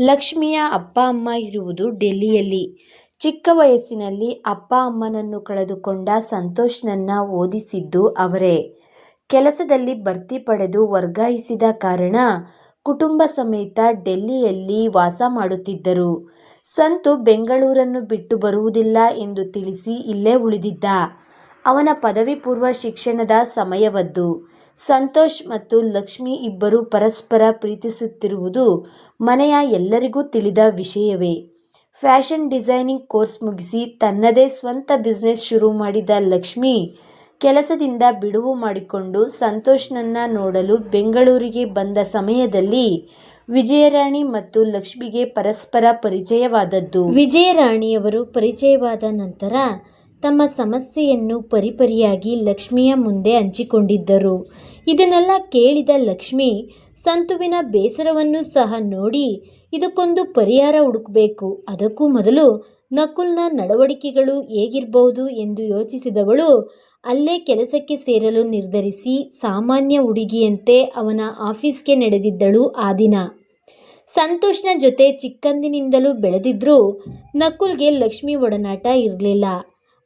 ಲಕ್ಷ್ಮಿಯ ಅಪ್ಪ ಅಮ್ಮ ಇರುವುದು ಡೆಲ್ಲಿಯಲ್ಲಿ. ಚಿಕ್ಕ ವಯಸ್ಸಿನಲ್ಲಿ ಅಪ್ಪ ಅಮ್ಮನನ್ನು ಕಳೆದುಕೊಂಡ ಸಂತೋಷ್ನನ್ನ ಓದಿಸಿದ್ದು ಅವರೇ. ಕೆಲಸದಲ್ಲಿ ಬಡ್ತಿ ಪಡೆದು ವರ್ಗಾಯಿಸಿದ ಕಾರಣ ಕುಟುಂಬ ಸಮೇತ ಡೆಲ್ಲಿಯಲ್ಲಿ ವಾಸ ಮಾಡುತ್ತಿದ್ದರು. ಸಂತು ಬೆಂಗಳೂರನ್ನು ಬಿಟ್ಟು ಬರುವುದಿಲ್ಲ ಎಂದು ತಿಳಿಸಿ ಇಲ್ಲೇ ಉಳಿದಿದ್ದ. ಅವನ ಪದವಿ ಪೂರ್ವ ಶಿಕ್ಷಣದ ಸಮಯವದ್ದು ಸಂತೋಷ್ ಮತ್ತು ಲಕ್ಷ್ಮಿ ಇಬ್ಬರು ಪರಸ್ಪರ ಪ್ರೀತಿಸುತ್ತಿರುವುದು ಮನೆಯ ಎಲ್ಲರಿಗೂ ತಿಳಿದ ವಿಷಯವೇ. ಫ್ಯಾಷನ್ ಡಿಸೈನಿಂಗ್ ಕೋರ್ಸ್ ಮುಗಿಸಿ ತನ್ನದೇ ಸ್ವಂತ ಬಿಸ್ನೆಸ್ ಶುರು ಮಾಡಿದ ಲಕ್ಷ್ಮಿ ಕೆಲಸದಿಂದ ಬಿಡುವು ಮಾಡಿಕೊಂಡು ಸಂತೋಷ್ನನ್ನ ನೋಡಲು ಬೆಂಗಳೂರಿಗೆ ಬಂದ ಸಮಯದಲ್ಲಿ ವಿಜಯರಾಣಿ ಮತ್ತು ಲಕ್ಷ್ಮಿಗೆ ಪರಸ್ಪರ ಪರಿಚಯವಾದದ್ದು. ವಿಜಯರಾಣಿಯವರು ಪರಿಚಯವಾದ ನಂತರ ತಮ್ಮ ಸಮಸ್ಯೆಯನ್ನು ಪರಿಪರಿಯಾಗಿ ಲಕ್ಷ್ಮಿಯ ಮುಂದೆ ಹಂಚಿಕೊಂಡಿದ್ದರು. ಇದನ್ನೆಲ್ಲ ಕೇಳಿದ ಲಕ್ಷ್ಮಿ ಸಂತುವಿನ ಬೇಸರವನ್ನು ಸಹ ನೋಡಿ ಇದಕ್ಕೊಂದು ಪರಿಹಾರ ಹುಡುಕಬೇಕು ಅದಕ್ಕೂ ಮೊದಲು ನಕುಲ್ನ ನಡವಳಿಕೆಗಳು ಹೇಗಿರಬಹುದು ಎಂದು ಯೋಚಿಸಿದವಳು ಅಲ್ಲೇ ಕೆಲಸಕ್ಕೆ ಸೇರಲು ನಿರ್ಧರಿಸಿ ಸಾಮಾನ್ಯ ಹುಡುಗಿಯಂತೆ ಅವನ ಆಫೀಸ್ಗೆ ನಡೆದಿದ್ದಳು ಆ ದಿನ. ಸಂತೋಷ್ನ ಜೊತೆ ಚಿಕ್ಕಂದಿನಿಂದಲೂ ಬೆಳೆದಿದ್ರೂ ನಕುಲ್ಗೆ ಲಕ್ಷ್ಮಿ ಒಡನಾಟ ಇರ್ಲಿಲ್ಲ.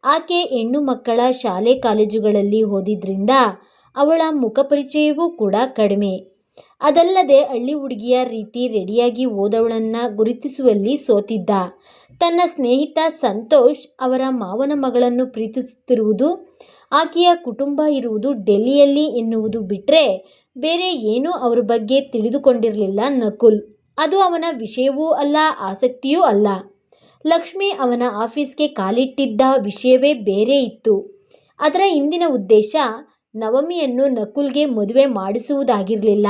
ಆಕೆ ಹೆಣ್ಣು ಮಕ್ಕಳ ಶಾಲೆ ಕಾಲೇಜುಗಳಲ್ಲಿ ಓದಿದ್ರಿಂದ ಅವಳ ಮುಖಪರಿಚಯವೂ ಕೂಡ ಕಡಿಮೆ. ಅದಲ್ಲದೆ ಹಳ್ಳಿ ಹುಡುಗಿಯ ರೀತಿ ರೆಡಿಯಾಗಿ ಓದವಳನ್ನು ಗುರುತಿಸುವಲ್ಲಿ ಸೋತಿದ್ದ. ತನ್ನ ಸ್ನೇಹಿತ ಸಂತೋಷ್ ಅವರ ಮಾವನ ಮಗಳನ್ನು ಪ್ರೀತಿಸುತ್ತಿರುವುದು, ಆಕೆಯ ಕುಟುಂಬ ಇರುವುದು ಡೆಲ್ಲಿಯಲ್ಲಿ ಎನ್ನುವುದು ಬಿಟ್ಟರೆ ಬೇರೆ ಏನೂ ಅವರ ಬಗ್ಗೆ ತಿಳಿದುಕೊಂಡಿರಲಿಲ್ಲ ನಕುಲ್. ಅದು ಅವನ ವಿಷಯವೂ ಅಲ್ಲ ಆಸಕ್ತಿಯೂ ಅಲ್ಲ. ಲಕ್ಷ್ಮಿ ಅವನ ಆಫೀಸ್ಗೆ ಕಾಲಿಟ್ಟಿದ್ದ ವಿಷಯವೇ ಬೇರೆ ಇತ್ತು. ಅದರ ಹಿಂದಿನ ಉದ್ದೇಶ ನವಮಿಯನ್ನು ನಕುಲ್ಗೆ ಮದುವೆ ಮಾಡಿಸುವುದಾಗಿರಲಿಲ್ಲ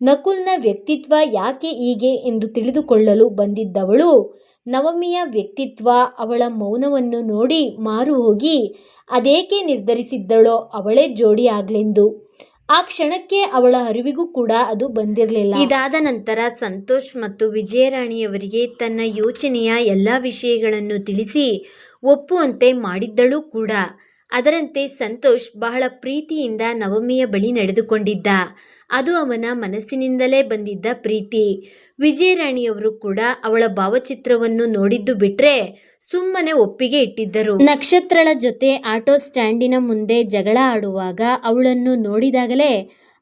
ನಕುಲ್ನ ವ್ಯಕ್ತಿತ್ವ ಯಾಕೆ ಹೀಗೆ ಎಂದು ತಿಳಿದುಕೊಳ್ಳಲು ಬಂದಿದ್ದವಳು ನವಮಿಯ ವ್ಯಕ್ತಿತ್ವ, ಅವಳ ಮೌನವನ್ನು ನೋಡಿ ಮಾರು ಹೋಗಿ ಅದೇಕೆ ನಿರ್ಧರಿಸಿದ್ದಳೋ ಅವಳೇ ಜೋಡಿ ಆಗ್ಲೆಂದು. ಆ ಕ್ಷಣಕ್ಕೆ ಅವಳ ಅರಿವಿಗೂ ಕೂಡ ಅದು ಬಂದಿರಲಿಲ್ಲ ಇದಾದ ನಂತರ ಸಂತೋಷ್ ಮತ್ತು ವಿಜಯರಾಣಿಯವರಿಗೆ ತನ್ನ ಯೋಚನೆಯ ಎಲ್ಲ ವಿಷಯಗಳನ್ನು ತಿಳಿಸಿ ಒಪ್ಪುವಂತೆ ಮಾಡಿದ್ದಳು ಕೂಡ. ಅದರಂತೆ ಸಂತೋಷ್ ಬಹಳ ಪ್ರೀತಿಯಿಂದ ನವಮಿಯ ಬಳಿ ನಡೆದುಕೊಂಡಿದ್ದ. ಅದು ಅವನ ಮನಸ್ಸಿನಿಂದಲೇ ಬಂದಿದ್ದ ಪ್ರೀತಿ. ವಿಜಯರಾಣಿಯವರು ಕೂಡ ಅವಳ ಭಾವಚಿತ್ರವನ್ನು ನೋಡಿದ್ದು ಬಿಟ್ರೆ ಸುಮ್ಮನೆ ಒಪ್ಪಿಗೆ ಇಟ್ಟಿದ್ದರು. ನಕ್ಷತ್ರಳ ಜೊತೆ ಆಟೋ ಸ್ಟ್ಯಾಂಡಿನ ಮುಂದೆ ಜಗಳ ಆಡುವಾಗ ಅವಳನ್ನು ನೋಡಿದಾಗಲೇ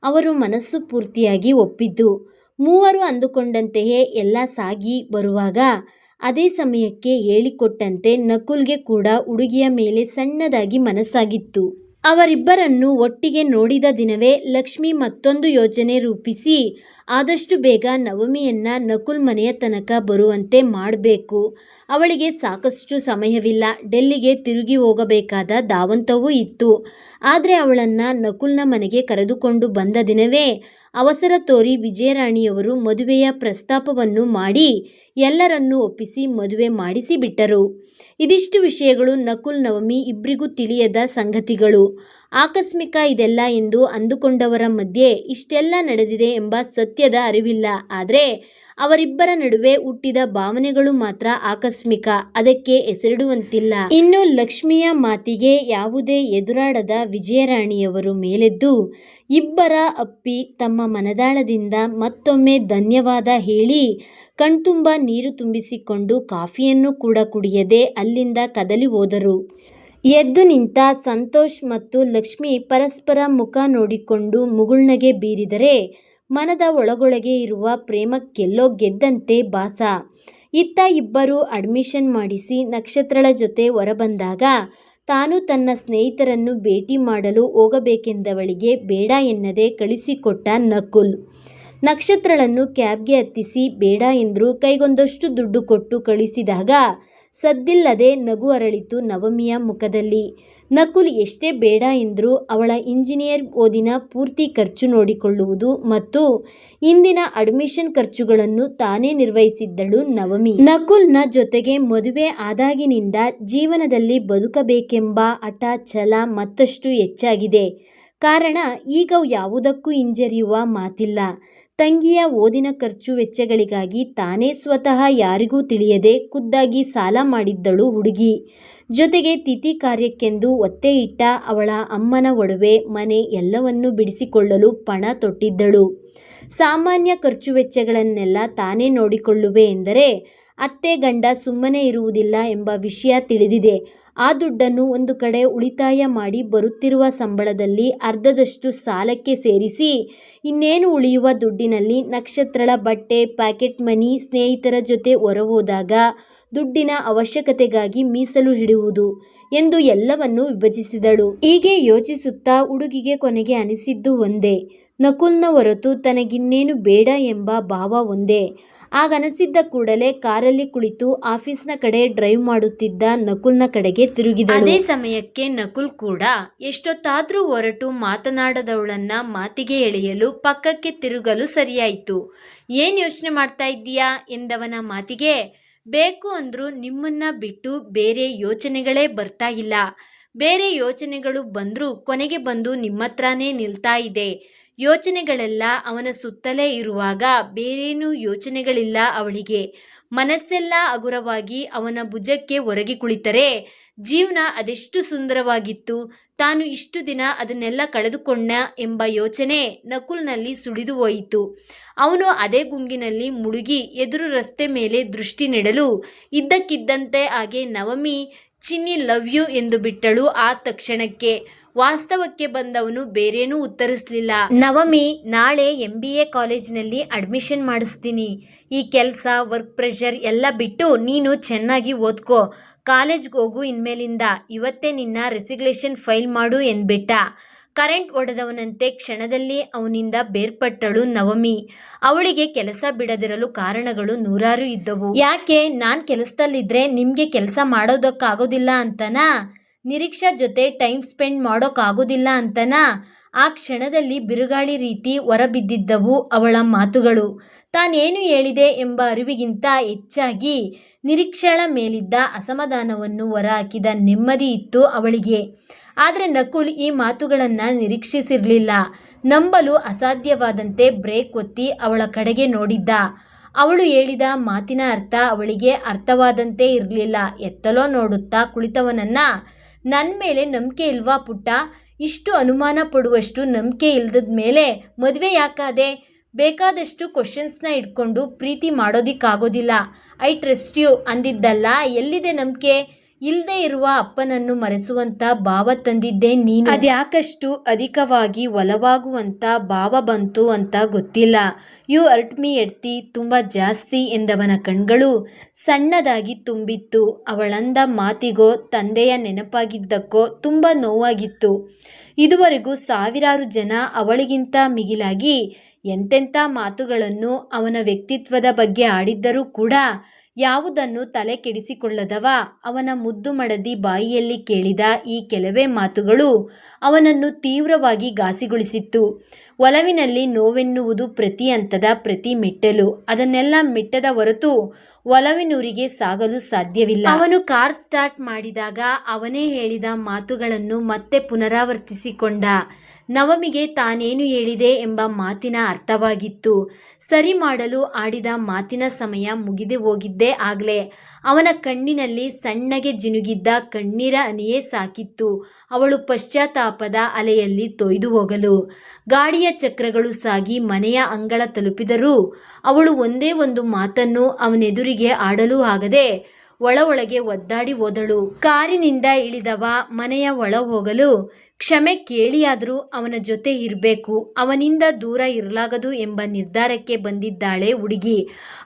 ಅವರು ಮನಸ್ಸು ಪೂರ್ತಿಯಾಗಿ ಒಪ್ಪಿದ್ದು. ಮೂವರು ಅಂದುಕೊಂಡಂತೆಯೇ ಎಲ್ಲ ಸಾಗಿ ಬರುವಾಗ ಅದೇ ಸಮಯಕ್ಕೆ ಹೇಳಿಕೊಟ್ಟಂತೆ ನಕುಲ್ಗೆ ಕೂಡ ಹುಡುಗಿಯ ಮೇಲೆ ಸಣ್ಣದಾಗಿ ಮನಸ್ಸಾಗಿತ್ತು. ಅವರಿಬ್ಬರನ್ನು ಒಟ್ಟಿಗೆ ನೋಡಿದ ದಿನವೇ ಲಕ್ಷ್ಮಿ ಮತ್ತೊಂದು ಯೋಜನೆ ರೂಪಿಸಿ, ಆದಷ್ಟು ಬೇಗ ನವಮಿಯನ್ನ ನಕುಲ್ ಮನೆಯ ತನಕ ಬರುವಂತೆ ಮಾಡಬೇಕು ಅವಳಿಗೆ ಸಾಕಷ್ಟು ಸಮಯವಿಲ್ಲ. ಡೆಲ್ಲಿಗೆ ತಿರುಗಿ ಹೋಗಬೇಕಾದ ಧಾವಂತವೂ ಇತ್ತು. ಆದರೆ ಅವಳನ್ನು ನಕುಲ್ನ ಮನೆಗೆ ಕರೆದುಕೊಂಡು ಬಂದ ದಿನವೇ ಅವಸರ ತೋರಿ ವಿಜಯರಾಣಿಯವರು ಮದುವೆಯ ಪ್ರಸ್ತಾಪವನ್ನು ಮಾಡಿ ಎಲ್ಲರನ್ನೂ ಒಪ್ಪಿಸಿ ಮದುವೆ ಮಾಡಿಸಿಬಿಟ್ಟರು. ಇದಿಷ್ಟು ವಿಷಯಗಳು ನಕುಲ್ ನವಮಿ ಇಬ್ಬರಿಗೂ ತಿಳಿಯದ ಸಂಗತಿಗಳು. ಆಕಸ್ಮಿಕ ಇದೆಲ್ಲ ಎಂದು ಅಂದುಕೊಂಡವರ ಮಧ್ಯೆ ಇಷ್ಟೆಲ್ಲ ನಡೆದಿದೆ ಎಂಬ ಸತ್ಯದ ಅರಿವಿಲ್ಲ. ಆದರೆ ಅವರಿಬ್ಬರ ನಡುವೆ ಹುಟ್ಟಿದ ಭಾವನೆಗಳು ಮಾತ್ರ ಆಕಸ್ಮಿಕ. ಅದಕ್ಕೆ ಹೆಸರಿಡುವಂತಿಲ್ಲ. ಇನ್ನು ಲಕ್ಷ್ಮಿಯ ಮಾತಿಗೆ ಯಾವುದೇ ಎದುರಾಡದ ವಿಜಯರಾಣಿಯವರು ಮೇಲೆದ್ದು ಇಬ್ಬರ ಅಪ್ಪಿ ತಮ್ಮ ಮನದಾಳದಿಂದ ಮತ್ತೊಮ್ಮೆ ಧನ್ಯವಾದ ಹೇಳಿ ಕಣ್ತುಂಬ ನೀರು ತುಂಬಿಸಿಕೊಂಡು ಕಾಫಿಯನ್ನು ಕೂಡ ಕುಡಿಯದೆ ಅಲ್ಲಿಂದ ಕದಲಿ ಹೋದರು. ಎದ್ದು ನಿಂತ ಸಂತೋಷ್ ಮತ್ತು ಲಕ್ಷ್ಮಿ ಪರಸ್ಪರ ಮುಖ ನೋಡಿಕೊಂಡು ಮುಗುಳ್ನಗೆ ಬೀರಿದರೆ ಮನದ ಒಳಗೊಳಗೆ ಇರುವ ಪ್ರೇಮಕ್ಕೆಲ್ಲೋ ಗೆದ್ದಂತೆ ಭಾಸ. ಇತ್ತ ಇಬ್ಬರು ಅಡ್ಮಿಷನ್ ಮಾಡಿಸಿ ನಕ್ಷತ್ರಳ ಜೊತೆ ಹೊರಬಂದಾಗ ತಾನು ತನ್ನ ಸ್ನೇಹಿತರನ್ನು ಭೇಟಿ ಮಾಡಲು ಹೋಗಬೇಕೆಂದವಳಿಗೆ ಬೇಡ ಎನ್ನದೆ ಕಳಿಸಿಕೊಟ್ಟ ನಕುಲ್. ನಕ್ಷತ್ರಳನ್ನು ಕ್ಯಾಬ್ಗೆ ಹತ್ತಿಸಿ ಬೇಡ ಎಂದರು ಕೈಗೊಂದಷ್ಟು ದುಡ್ಡು ಕೊಟ್ಟು ಕಳಿಸಿದಾಗ ಸದ್ದಿಲ್ಲದೆ ನಗು ಅರಳಿತು ನವಮಿಯ ಮುಖದಲ್ಲಿ. ನಕುಲ್ ಎಷ್ಟೇ ಬೇಡ ಎಂದರೂ ಅವಳ ಇಂಜಿನಿಯರ್ ಓದಿನ ಪೂರ್ತಿ ಖರ್ಚು ನೋಡಿಕೊಳ್ಳುವುದು ಮತ್ತು ಇಂದಿನ ಅಡ್ಮಿಷನ್ ಖರ್ಚುಗಳನ್ನು ತಾನೇ ನಿರ್ವಹಿಸಿದ್ದಳು ನವಮಿ. ನಕುಲ್ನ ಜೊತೆಗೆ ಮದುವೆ ಆದಾಗಿನಿಂದ ಜೀವನದಲ್ಲಿ ಬದುಕಬೇಕೆಂಬ ಹಠ ಛಲ ಮತ್ತಷ್ಟು ಹೆಚ್ಚಾಗಿದೆ. ಕಾರಣ ಈಗ ಯಾವುದಕ್ಕೂ ಹಿಂಜರಿಯುವ ಮಾತಿಲ್ಲ. ತಂಗಿಯ ಓದಿನ ಖರ್ಚು ವೆಚ್ಚಗಳಿಗಾಗಿ ತಾನೇ ಸ್ವತಃ ಯಾರಿಗೂ ತಿಳಿಯದೆ ಖುದ್ದಾಗಿ ಸಾಲ ಮಾಡಿದ್ದಳು ಹುಡುಗಿ. ಜೊತೆಗೆ ತಿಥಿ ಕಾರ್ಯಕ್ಕೆಂದು ಒತ್ತೆ ಇಟ್ಟ ಅವಳ ಅಮ್ಮನ ಒಡವೆ, ಮನೆ ಎಲ್ಲವನ್ನೂ ಬಿಡಿಸಿಕೊಳ್ಳಲು ಪಣ ತೊಟ್ಟಿದ್ದಳು. ಸಾಮಾನ್ಯ ಖರ್ಚು ವೆಚ್ಚಗಳನ್ನೆಲ್ಲ ತಾನೇ ನೋಡಿಕೊಳ್ಳುವೆ ಎಂದರೆ ಅತ್ತೆ ಗಂಡ ಸುಮ್ಮನೆ ಇರುವುದಿಲ್ಲ ಎಂಬ ವಿಷಯ ತಿಳಿದಿದೆ. ಆ ದುಡ್ಡನ್ನು ಒಂದು ಕಡೆ ಉಳಿತಾಯ ಮಾಡಿ ಬರುತ್ತಿರುವ ಸಂಬಳದಲ್ಲಿ ಅರ್ಧದಷ್ಟು ಸಾಲಕ್ಕೆ ಸೇರಿಸಿ ಇನ್ನೇನು ಉಳಿಯುವ ದುಡ್ಡಿನಲ್ಲಿ ನಕ್ಷತ್ರಳ ಬಟ್ಟೆ, ಪ್ಯಾಕೆಟ್ ಮನಿ, ಸ್ನೇಹಿತರ ಜೊತೆ ಹೊರಹೋದಾಗ ದುಡ್ಡಿನ ಅವಶ್ಯಕತೆಗಾಗಿ ಮೀಸಲು ಹಿಡುವುದು ಎಂದು ಎಲ್ಲವನ್ನೂ ವಿಭಜಿಸಿದಳು. ಹೀಗೆ ಯೋಚಿಸುತ್ತಾ ಹುಡುಗಿಗೆ ಕೊನೆಗೆ ಅನಿಸಿದ್ದು ಒಂದೇ ನಕುಲ್ನ ಹೊರತು ತನಗಿನ್ನೇನು ಬೇಡ ಎಂಬ ಭಾವ ಒಂದೇ. ಆಗನಿಸಿದ್ದ ಕೂಡಲೇ ಕಾರಲ್ಲಿ ಕುಳಿತು ಆಫೀಸ್ನ ಕಡೆ ಡ್ರೈವ್ ಮಾಡುತ್ತಿದ್ದ ನಕುಲ್ನ ಕಡೆಗೆ ತಿರುಗಿದಳು. ಅದೇ ಸಮಯಕ್ಕೆ ನಕುಲ್ ಕೂಡ ಎಷ್ಟೊತ್ತಾದ್ರೂ ಹೊರಟು ಮಾತನಾಡದವಳನ್ನ ಮಾತಿಗೆ ಎಳೆಯಲು ಪಕ್ಕಕ್ಕೆ ತಿರುಗಲು ಸರಿಯಾಯಿತು. ಏನ್ ಯೋಚನೆ ಮಾಡ್ತಾ ಇದ್ದೀಯಾ ಎಂದವನ ಮಾತಿಗೆ, ಬೇಕು ಅಂದ್ರೂ ನಿಮ್ಮನ್ನ ಬಿಟ್ಟು ಬೇರೆ ಯೋಚನೆಗಳೇ ಬರ್ತಾ ಇಲ್ಲ. ಬೇರೆ ಯೋಚನೆಗಳು ಬಂದರೂ ಕೊನೆಗೆ ಬಂದು ನಿಮ್ಮತ್ರನೇ ನಿಲ್ತಾ ಇದೆ. ಯೋಚನೆಗಳೆಲ್ಲ ಅವನ ಸುತ್ತಲೇ ಇರುವಾಗ ಬೇರೇನೂ ಯೋಚನೆಗಳಿಲ್ಲ ಅವಳಿಗೆ. ಮನಸ್ಸೆಲ್ಲ ಹಗುರವಾಗಿ ಅವನ ಭುಜಕ್ಕೆ ಒರಗಿ ಕುಳಿತರೆ, ಜೀವನ ಅದೆಷ್ಟು ಸುಂದರವಾಗಿತ್ತು, ತಾನು ಇಷ್ಟು ದಿನ ಅದನ್ನೆಲ್ಲ ಕಳೆದುಕೊಂಡ ಎಂಬ ಯೋಚನೆ ನಕುಲ್ನಲ್ಲಿ ಸುಳಿದು ಹೋಯಿತು. ಅವನು ಅದೇ ಗುಂಗಿನಲ್ಲಿ ಮುಳುಗಿ ಎದುರು ರಸ್ತೆ ಮೇಲೆ ದೃಷ್ಟಿ ನೆಡಲು, ಇದ್ದಕ್ಕಿದ್ದಂತೆ ಹಾಗೆ ನವಮಿ ಚಿನ್ನಿ ಲವ್ ಯು ಎಂದು ಬಿಟ್ಟಳು ಆ ತಕ್ಷಣಕ್ಕೆ. ವಾಸ್ತವಕ್ಕೆ ಬಂದವನು ಬೇರೇನೂ ಉತ್ತರಿಸಲಿಲ್ಲ. ನವಮಿ, ನಾಳೆ ಎಂ ಬಿ ಎ ಕಾಲೇಜಿನಲ್ಲಿ ಅಡ್ಮಿಷನ್ ಮಾಡಿಸ್ತೀನಿ. ಈ ಕೆಲಸ ವರ್ಕ್ ಪ್ರೆಷರ್ ಎಲ್ಲ ಬಿಟ್ಟು ನೀನು ಚೆನ್ನಾಗಿ ಓದ್ಕೋ. ಕಾಲೇಜ್ಗೆ ಹೋಗು ಇನ್ಮೇಲಿಂದ. ಇವತ್ತೇ ನಿನ್ನ ರೆಸಿಗ್ಲೇಷನ್ ಫೈಲ್ ಮಾಡು ಎಂದ್ಬಿಟ್ಟ. ಕರೆಂಟ್ ಒಡೆದವನಂತೆ ಕ್ಷಣದಲ್ಲಿ ಅವನಿಂದ ಬೇರ್ಪಟ್ಟಳು ನವಮಿ. ಅವಳಿಗೆ ಕೆಲಸ ಬಿಡದಿರಲು ಕಾರಣಗಳು ನೂರಾರು ಇದ್ದವು. ಯಾಕೆ? ನಾನ್ ಕೆಲಸದಲ್ಲಿದ್ರೆ ನಿಮ್ಗೆ ಕೆಲಸ ಮಾಡೋದಕ್ಕಾಗೋದಿಲ್ಲ ಅಂತನಾ? ನಿರೀಕ್ಷಾ ಜೊತೆ ಟೈಮ್ ಸ್ಪೆಂಡ್ ಮಾಡೋಕ್ಕಾಗೋದಿಲ್ಲ ಅಂತನಾ? ಆ ಕ್ಷಣದಲ್ಲಿ ಬಿರುಗಾಳಿ ರೀತಿ ಹೊರಬಿದ್ದಿದ್ದವು ಅವಳ ಮಾತುಗಳು. ತಾನೇನು ಹೇಳಿದೆ ಎಂಬ ಅರಿವಿಗಿಂತ ಹೆಚ್ಚಾಗಿ ನಿರೀಕ್ಷೆಗಳ ಮೇಲಿದ್ದ ಅಸಮಾಧಾನವನ್ನು ಹೊರಹಾಕಿದ ನೆಮ್ಮದಿ ಇತ್ತು ಅವಳಿಗೆ. ಆದರೆ ನಕುಲ್ ಈ ಮಾತುಗಳನ್ನು ನಿರೀಕ್ಷಿಸಿರಲಿಲ್ಲ. ನಂಬಲು ಅಸಾಧ್ಯವಾದಂತೆ ಬ್ರೇಕ್ ಒತ್ತಿ ಅವಳ ಕಡೆಗೆ ನೋಡಿದ್ದ. ಅವಳು ಹೇಳಿದ ಮಾತಿನ ಅರ್ಥ ಅವಳಿಗೆ ಅರ್ಥವಾದಂತೆ ಇರಲಿಲ್ಲ. ಎತ್ತಲೋ ನೋಡುತ್ತಾ ಕುಳಿತವನನ್ನ ನನ್ನ ಮೇಲೆ ನಂಬಿಕೆ ಇಲ್ವಾ ಪುಟ್ಟ? ಇಷ್ಟು ಅನುಮಾನ ಪಡುವಷ್ಟು ನಂಬಿಕೆ ಇಲ್ಲದ ಮೇಲೆ ಮದುವೆ ಯಾಕಾದೆ? ಬೇಕಾದಷ್ಟು ಕ್ವಶನ್ಸ್ನ ಇಟ್ಕೊಂಡು ಪ್ರೀತಿ ಮಾಡೋದಿಕ್ಕಾಗೋದಿಲ್ಲ. ಐ ಟ್ರಸ್ಟ್ ಯು ಅಂದಿದ್ದಲ್ಲ, ಎಲ್ಲಿದೆ ನಂಬಿಕೆ? ಇಲ್ಲದೆ ಇರುವ ಅಪ್ಪನನ್ನು ಮರೆಸುವಂತ ಭಾವ ತಂದಿದ್ದೆ ನೀನು. ಅದ್ಯಾಕಷ್ಟು ಅಧಿಕವಾಗಿ ಒಲವಾಗುವಂತ ಭಾವ ಬಂತು ಅಂತ ಗೊತ್ತಿಲ್ಲ. ಯು ಅರ್ಟ್ ಮೀ ಎಡ್ತಿ ತುಂಬ ಜಾಸ್ತಿ ಎಂದವನ ಕಣ್ಗಳು ಸಣ್ಣದಾಗಿ ತುಂಬಿತ್ತು. ಅವಳಂದ ಮಾತಿಗೋ ತಂದೆಯ ನೆನಪಾಗಿದ್ದಕ್ಕೋ ತುಂಬ ನೋವಾಗಿತ್ತು. ಇದುವರೆಗೂ ಸಾವಿರಾರು ಜನ ಅವಳಿಗಿಂತ ಮಿಗಿಲಾಗಿ ಎಂತೆಂಥ ಮಾತುಗಳನ್ನು ಅವನ ವ್ಯಕ್ತಿತ್ವದ ಬಗ್ಗೆ ಆಡಿದ್ದರೂ ಕೂಡ ಯಾವುದನ್ನು ತಲೆ ಕೆಡಿಸಿಕೊಳ್ಳದವ? ಅವನ ಮುದ್ದು ಮಡದಿ ಬಾಯಿಯಲ್ಲಿ ಕೇಳಿದ ಈ ಕೆಲವೇ ಮಾತುಗಳು ಅವನನ್ನು ತೀವ್ರವಾಗಿ ಘಾಸಿಗೊಳಿಸಿತ್ತು. ಒಲವಿನಲ್ಲಿ ನೋವೆನ್ನುವುದು ಪ್ರತಿ ಹಂತದ ಪ್ರತಿ ಮೆಟ್ಟಲು. ಅದನ್ನೆಲ್ಲ ಮೆಟ್ಟದ ಹೊರತು ಒಲವಿನೂರಿಗೆ ಸಾಗಲು ಸಾಧ್ಯವಿಲ್ಲ. ಅವನು ಕಾರ್ ಸ್ಟಾರ್ಟ್ ಮಾಡಿದಾಗ ಅವನೇ ಹೇಳಿದ ಮಾತುಗಳನ್ನು ಮತ್ತೆ ಪುನರಾವರ್ತಿಸಿಕೊಂಡ. ನವಮಿಗೆ ತಾನೇನು ಹೇಳಿದೆ ಎಂಬ ಮಾತಿನ ಅರ್ಥವಾಗಿತ್ತು. ಸರಿ ಮಾಡಲು ಆಡಿದ ಮಾತಿನ ಸಮಯ ಮುಗಿದು ಹೋಗಿದ್ದೇ ಆಗ್ಲೇ. ಅವನ ಕಣ್ಣಿನಲ್ಲಿ ಸಣ್ಣಗೆ ಜಿನುಗಿದ್ದ ಕಣ್ಣೀರ ಅನಿಯೇ ಸಾಕಿತ್ತು. ಅವಳು ಪಶ್ಚಾತ್ತಾಪದ ಅಲೆಯಲ್ಲಿ ತೊಯ್ದು ಹೋಗಲು. ಗಾಡಿಯ ಚಕ್ರಗಳು ಸಾಗಿ ಮನೆಯ ಅಂಗಳ ತಲುಪಿದರೂ ಅವಳು ಒಂದೇ ಒಂದು ಮಾತನ್ನು ಅವನೆದುರಿಗೆ ಆಡಲು ಆಗದೆ ಒಳ ಒಳಗೆ ಒದ್ದಾಡಿ ಹೋದಳು. ಕಾರಿನಿಂದ ಇಳಿದವ ಮನೆಯ ಒಳ ಹೋಗಲು ಕ್ಷಮೆ ಕೇಳಿಯಾದರೂ ಅವನ ಜೊತೆ ಇರಬೇಕು. ಅವನಿಂದ ದೂರ ಇರಲಾಗದು ಎಂಬ ನಿರ್ಧಾರಕ್ಕೆ ಬಂದಿದ್ದಾಳೆ ಹುಡುಗಿ.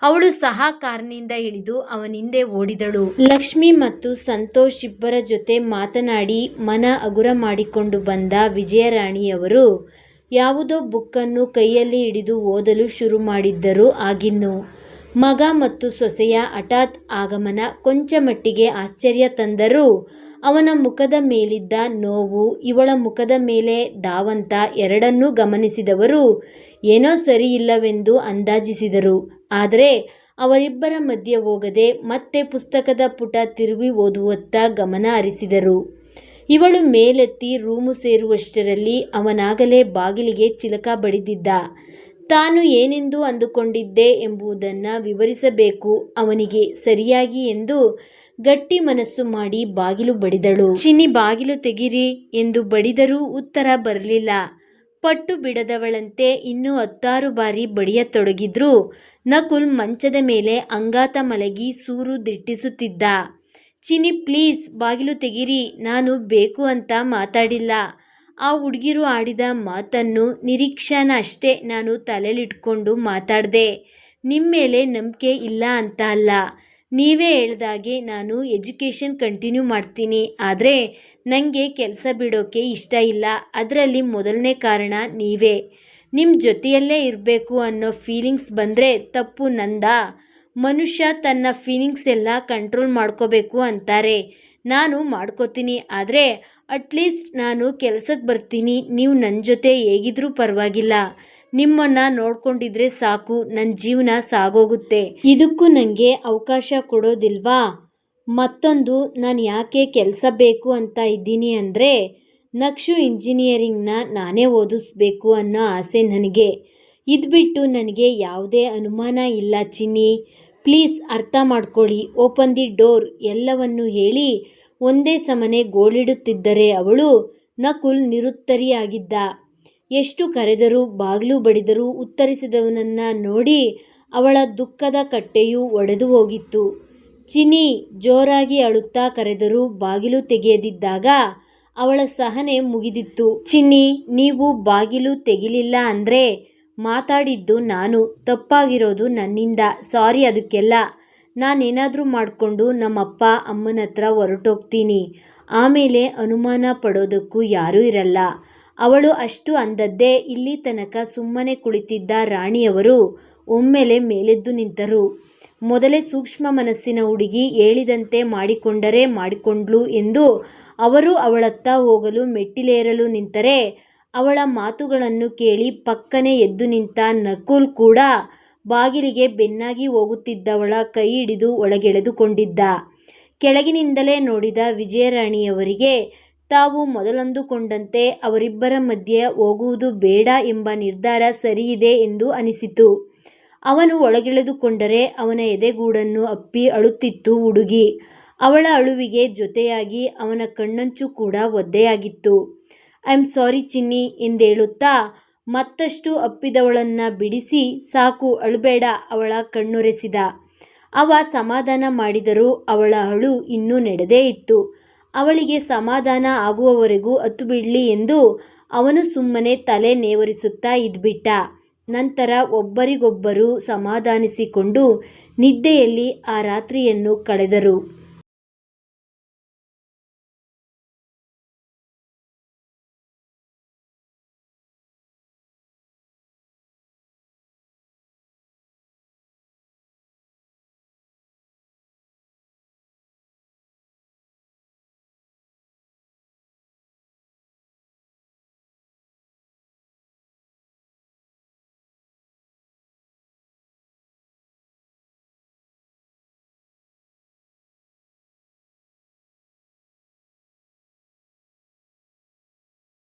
ಅವಳು ಸಹ ಕಾರಿನಿಂದ ಇಳಿದು ಅವನಿಂದೆ ಓಡಿದಳು. ಲಕ್ಷ್ಮಿ ಮತ್ತು ಸಂತೋಷ್ ಇಬ್ಬರ ಜೊತೆ ಮಾತನಾಡಿ ಮನ ಹಗುರ ಮಾಡಿಕೊಂಡು ಬಂದ ವಿಜಯರಾಣಿಯವರು ಯಾವುದೋ ಬುಕ್ಕನ್ನು ಕೈಯಲ್ಲಿ ಹಿಡಿದು ಓದಲು ಶುರು ಮಾಡಿದ್ದರು ಆಗಿನ್ನು. ಮಗ ಮತ್ತು ಸೊಸೆಯ ಹಠಾತ್ ಆಗಮನ ಕೊಂಚ ಮಟ್ಟಿಗೆ ಆಶ್ಚರ್ಯ ತಂದರೂ ಅವನ ಮುಖದ ಮೇಲಿದ್ದ ನೋವು ಇವಳ ಮುಖದ ಮೇಲೆ ಧಾವಂತ ಎರಡನ್ನೂ ಗಮನಿಸಿದವರು ಏನೋ ಸರಿಯಿಲ್ಲವೆಂದು ಅಂದಾಜಿಸಿದರು. ಆದರೆ ಅವರಿಬ್ಬರ ಮಧ್ಯೆ ಹೋಗದೆ ಮತ್ತೆ ಪುಸ್ತಕದ ಪುಟ ತಿರುವಿ ಓದುವತ್ತ ಗಮನ ಹರಿಸಿದರು. ಇವಳು ಮೇಲೆತ್ತಿ ರೂಮು ಸೇರುವಷ್ಟರಲ್ಲಿ ಅವನಾಗಲೇ ಬಾಗಿಲಿಗೆ ಚಿಲಕ ಬಡಿದಿದ್ದ. ತಾನು ಏನೆಂದು ಅಂದುಕೊಂಡಿದ್ದೆ ಎಂಬುದನ್ನು ವಿವರಿಸಬೇಕು. ಅವನಿಗೆ ಸರಿಯಾಗಿ ಎಂದು ಗಟ್ಟಿ ಮನಸ್ಸು ಮಾಡಿ ಬಾಗಿಲು ಬಡಿದಳು. ಚಿನ್ನಿ ಬಾಗಿಲು ತೆಗಿರಿ ಎಂದು ಬಡಿದರೂ ಉತ್ತರ ಬರಲಿಲ್ಲ. ಪಟ್ಟು ಬಿಡದವಳಂತೆ ಇನ್ನೂ ಹತ್ತಾರು ಬಾರಿ ಬಡಿಯತೊಡಗಿದ್ರು. ನಕುಲ್ ಮಂಚದ ಮೇಲೆ ಅಂಗಾತ ಮಲಗಿ ಸೂರು ದಿಟ್ಟಿಸುತ್ತಿದ್ದ. ಚಿನಿ ಪ್ಲೀಸ್ ಬಾಗಿಲು ತೆಗಿರಿ, ನಾನು ಬೇಕು ಅಂತ ಮಾತಾಡಿಲ್ಲ. ಆ ಹುಡುಗಿರು ಆಡಿದ ಮಾತನ್ನು ನಿರೀಕ್ಷಾನ ಅಷ್ಟೇ ನಾನು ತಲೆಲಿಟ್ಕೊಂಡು ಮಾತಾಡಿದೆ. ನಿಮ್ಮ ಮೇಲೆ ನಂಬಿಕೆ ಇಲ್ಲ ಅಂತ ಅಲ್ಲ. ನೀವೇ ಹೇಳ್ದಾಗೆ ನಾನು ಎಜುಕೇಷನ್ ಕಂಟಿನ್ಯೂ ಮಾಡ್ತೀನಿ. ಆದರೆ ನನಗೆ ಕೆಲಸ ಬಿಡೋಕ್ಕೆ ಇಷ್ಟ ಇಲ್ಲ. ಅದರಲ್ಲಿ ಮೊದಲನೇ ಕಾರಣ ನೀವೇ. ನಿಮ್ಮ ಜೊತೆಯಲ್ಲೇ ಇರಬೇಕು ಅನ್ನೋ ಫೀಲಿಂಗ್ಸ್ ಬಂದರೆ ತಪ್ಪು ನಂದ? ಮನುಷ್ಯ ತನ್ನ ಫೀಲಿಂಗ್ಸ್ ಎಲ್ಲ ಕಂಟ್ರೋಲ್ ಮಾಡ್ಕೋಬೇಕು ಅಂತಾರೆ. ನಾನು ಮಾಡ್ಕೋತೀನಿ, ಆದರೆ ಅಟ್ಲೀಸ್ಟ್ ನಾನು ಕೆಲಸಕ್ಕೆ ಬರ್ತೀನಿ. ನೀವು ನನ್ನ ಜೊತೆ ಹೇಗಿದ್ರೂ ಪರವಾಗಿಲ್ಲ. ನಿಮ್ಮನ್ನು ನೋಡ್ಕೊಂಡಿದ್ರೆ ಸಾಕು ನನ್ನ ಜೀವನ ಸಾಗೋಗುತ್ತೆ. ಇದಕ್ಕೂ ನನಗೆ ಅವಕಾಶ ಕೊಡೋದಿಲ್ವಾ? ಮತ್ತೊಂದು, ನಾನು ಯಾಕೆ ಕೆಲಸ ಬೇಕು ಅಂತ ಇದ್ದೀನಿ ಅಂದರೆ, ನಕ್ಷು ಇಂಜಿನಿಯರಿಂಗ್ನ ನಾನೇ ಓದಿಸ್ಬೇಕು ಅನ್ನೋ ಆಸೆ ನನಗೆ. ಇದ್ಬಿಟ್ಟು ನನಗೆ ಯಾವುದೇ ಅನುಮಾನ ಇಲ್ಲ ಚಿನ್ನಿ. ಪ್ಲೀಸ್ ಅರ್ಥ ಮಾಡ್ಕೊಳ್ಳಿ. Open the door. ಎಲ್ಲವನ್ನು ಹೇಳಿ ಒಂದೇ ಸಮನೆ ಗೋಳಿಡುತ್ತಿದ್ದರೆ ಅವಳು ನಕುಲ್ ನಿರುತ್ತರಿಯಾಗಿದ್ದ. ಎಷ್ಟು ಕರೆದರೂ, ಬಾಗಿಲು ಬಡಿದರೂ ಉತ್ತರಿಸಿದವನನ್ನು ನೋಡಿ ಅವಳ ದುಃಖದ ಕಟ್ಟೆಯು ಒಡೆದು ಹೋಗಿತ್ತು. ಚಿನಿ ಜೋರಾಗಿ ಅಳುತ್ತಾ ಕರೆದರೂ ಬಾಗಿಲು ತೆಗೆಯದಿದ್ದಾಗ ಅವಳ ಸಹನೆ ಮುಗಿದಿತ್ತು. ಚಿನ್ನಿ ನೀವು ಬಾಗಿಲು ತೆಗಿಲಿಲ್ಲ ಅಂದರೆ ಮಾತಾಡಿದ್ದು ನಾನು. ತಪ್ಪಾಗಿರೋದು ನನ್ನಿಂದ. ಸಾರಿ ಅದಕ್ಕೆಲ್ಲ. ನಾನೇನಾದರೂ ಮಾಡಿಕೊಂಡು ನಮ್ಮಪ್ಪ ಅಮ್ಮನ ಹತ್ರ ಹೊರಟೋಗ್ತೀನಿ. ಆಮೇಲೆ ಅನುಮಾನ ಪಡೋದಕ್ಕೂ ಯಾರೂ ಇರಲ್ಲ. ಅವಳು ಅಷ್ಟು ಅಂದದ್ದೇ ಇಲ್ಲಿ ತನಕ ಸುಮ್ಮನೆ ಕುಳಿತಿದ್ದ ರಾಣಿಯವರು ಒಮ್ಮೆಲೆ ಮೇಲೆದ್ದು ನಿಂತರು. ಮೊದಲೇ ಸೂಕ್ಷ್ಮ ಮನಸ್ಸಿನ ಹುಡುಗಿ ಹೇಳಿದಂತೆ ಮಾಡಿಕೊಂಡರೆ ಮಾಡಿಕೊಂಡ್ಲು ಎಂದು ಅವರು ಅವಳತ್ತ ಹೋಗಲು ಮೆಟ್ಟಿಲೇರಲು ನಿಂತರೆ ಅವಳ ಮಾತುಗಳನ್ನು ಕೇಳಿ ಪಕ್ಕನೆ ಎದ್ದು ನಿಂತ ನಕುಲ್ ಕೂಡ ಬಾಗಿಲಿಗೆ ಬೆನ್ನಾಗಿ ಹೋಗುತ್ತಿದ್ದವಳ ಕೈ ಹಿಡಿದು ಒಳಗೆಳೆದುಕೊಂಡಿದ್ದ. ಕೆಳಗಿನಿಂದಲೇ ನೋಡಿದ ವಿಜಯರಾಣಿಯವರಿಗೆ ತಾವು ಮೊದಲಂದುಕೊಂಡಂತೆ ಅವರಿಬ್ಬರ ಮಧ್ಯೆ ಹೋಗುವುದು ಬೇಡ ಎಂಬ ನಿರ್ಧಾರ ಸರಿಯಿದೆ ಎಂದು ಅನಿಸಿತು. ಅವನು ಒಳಗೆಳೆದುಕೊಂಡರೆ ಅವನ ಎದೆಗೂಡನ್ನು ಅಪ್ಪಿ ಅಳುತ್ತಿತ್ತು ಹುಡುಗಿ. ಅವಳ ಅಳುವಿಗೆ ಜೊತೆಯಾಗಿ ಅವನ ಕಣ್ಣಂಚು ಕೂಡ ಒದ್ದೆಯಾಗಿತ್ತು. ಐ ಆಮ್ ಸಾರಿ ಚಿನ್ನಿ ಎಂದೇಳುತ್ತಾ? ಮತ್ತಷ್ಟು ಅಪ್ಪಿದವಳನ್ನ ಬಿಡಿಸಿ ಸಾಕು ಅಳಬೇಡ ಅವಳ ಕಣ್ಣುರೆಸಿದ. ಅವ ಸಮಾಧಾನ ಮಾಡಿದರೂ ಅವಳ ಅಳು ಇನ್ನೂ ನಡೆದೇ ಇತ್ತು. ಅವಳಿಗೆ ಸಮಾಧಾನ ಆಗುವವರೆಗೂ ಅತ್ತು ಬಿಡಲಿ ಎಂದು ಅವನು ಸುಮ್ಮನೆ ತಲೆ ನೇವರಿಸುತ್ತಾ ಇದ್ಬಿಟ್ಟ. ನಂತರ ಒಬ್ಬರಿಗೊಬ್ಬರು ಸಮಾಧಾನಿಸಿಕೊಂಡು ನಿದ್ದೆಯಲ್ಲಿ ಆ ರಾತ್ರಿಯನ್ನು ಕಳೆದರು.